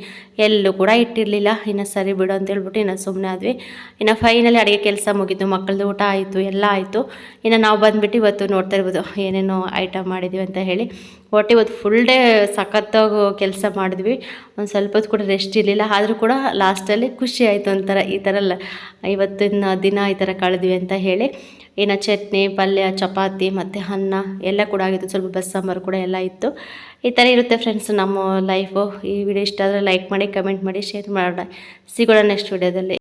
ಎಲ್ಲೂ ಕೂಡ ಇಟ್ಟಿರಲಿಲ್ಲ. ಇನ್ನು ಸರಿ ಬಿಡು ಅಂತ ಹೇಳ್ಬಿಟ್ಟು ಇನ್ನು ಸುಮ್ಮನೆ ಆದ್ವಿ. ಇನ್ನು ಫೈನಲಿ ಅಡುಗೆ ಕೆಲಸ ಮುಗೀತು. ಮಕ್ಕಳದ್ದು ಊಟ ಆಯಿತು, ಎಲ್ಲ ಆಯಿತು. ಇನ್ನು ನಾವು ಬಂದುಬಿಟ್ಟು ಇವತ್ತು ನೋಡ್ತಾ ಇರ್ಬೋದು ಏನೇನೋ ಐಟಮ್ ಮಾಡಿದ್ವಿ ಅಂತ ಹೇಳಿ ಒಟ್ಟು ಇವತ್ತು ಫುಲ್ ಡೇ ಸಖತ್ತಾಗಿ ಕೆಲಸ ಮಾಡಿದ್ವಿ. ಒಂದು ಸ್ವಲ್ಪ ಹೊತ್ತು ಕೂಡ ರೆಸ್ಟ್ ಇರಲಿಲ್ಲ. ಆದರೂ ಕೂಡ ಲಾಸ್ಟಲ್ಲಿ ಖುಷಿ ಆಯಿತು ಒಂಥರ ಈ ಥರ ಇವತ್ತಿನ ದಿನ ಈ ಥರ ಕಳೆದ್ವಿ ಅಂತ ಹೇಳಿ ಇನ್ನು ಚಟ್ನಿ, ಪಲ್ಯ, ಚಪಾತಿ ಮತ್ತು ಅನ್ನ ಎಲ್ಲ ಕೂಡ ಆಗಿತ್ತು. ಸ್ವಲ್ಪ ಬಸ್ ಸಾಂಬಾರು ಕೂಡ ಎಲ್ಲ ಇತ್ತು. ಈ ಥರ ಇರುತ್ತೆ ಫ್ರೆಂಡ್ಸ್ ನಮ್ಮ ಲೈಫು ಈ ವಿಡಿಯೋ ಇಷ್ಟ ಆದರೆ ಲೈಕ್ ಮಾಡಿ ಕಮೆಂಟ್ ಮಾಡಿ ಶೇರ್ ಮಾಡೋಣ. ಸಿಗೋಣ ನೆಕ್ಸ್ಟ್ ವಿಡಿಯೋದಲ್ಲಿ